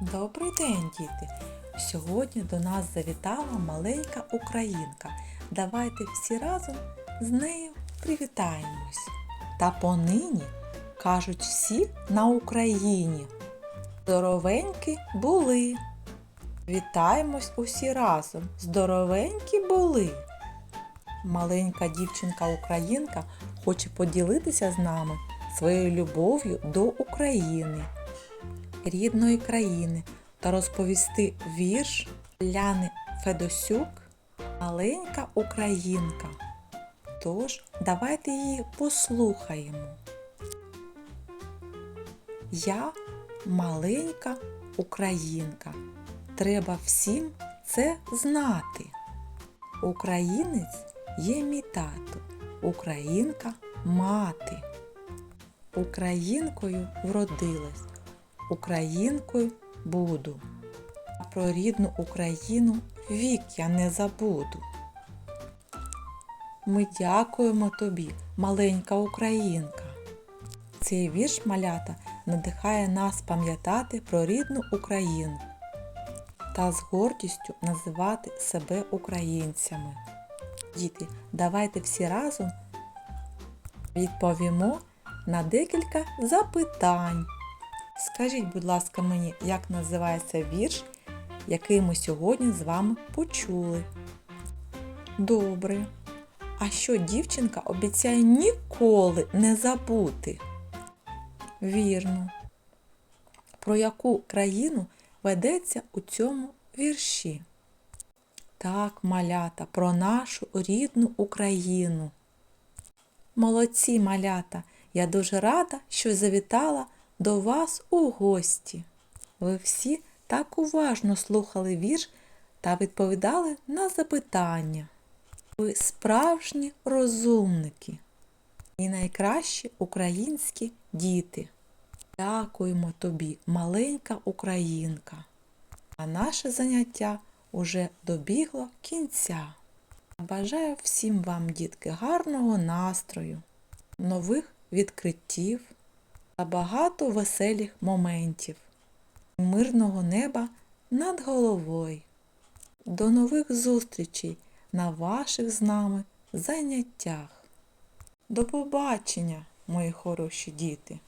Добрий день, діти! Сьогодні до нас завітала маленька українка. Давайте всі разом з нею привітаємось. Та понині кажуть всі на Україні. Здоровенькі були. Вітаємось усі разом. Здоровенькі були. Маленька дівчинка-українка хоче поділитися з нами своєю любов'ю до України рідної країни та розповісти вірш Ляни Федосюк Маленька Українка. Тож, давайте її послухаємо. Я маленька українка. Треба всім це знати. Українець є мій тато, українка мати. Українкою вродилась, українкою буду. Про рідну Україну вік я не забуду. Ми дякуємо тобі, маленька українка. Цей вірш малята надихає нас пам'ятати про рідну Україну та з гордістю називати себе українцями. Діти, давайте всі разом відповімо на декілька запитань. Скажіть, будь ласка, мені, як називається вірш, який ми сьогодні з вами почули? Добре. А що дівчинка обіцяє ніколи не забути? Вірно. Про яку країну ведеться у цьому вірші? Так, малята, про нашу рідну Україну. Молодці малята! Я дуже рада, що завітала до вас у гості. Ви всі так уважно слухали вірш та відповідали на запитання. Ви справжні розумники і найкращі українські діти. Дякуємо тобі, маленька українка. А наше заняття уже добігло кінця. Бажаю всім вам, дітки, гарного настрою, нових відкриттів та багато веселих моментів, мирного неба над головою. До нових зустрічей на ваших з нами заняттях. До побачення, мої хороші діти!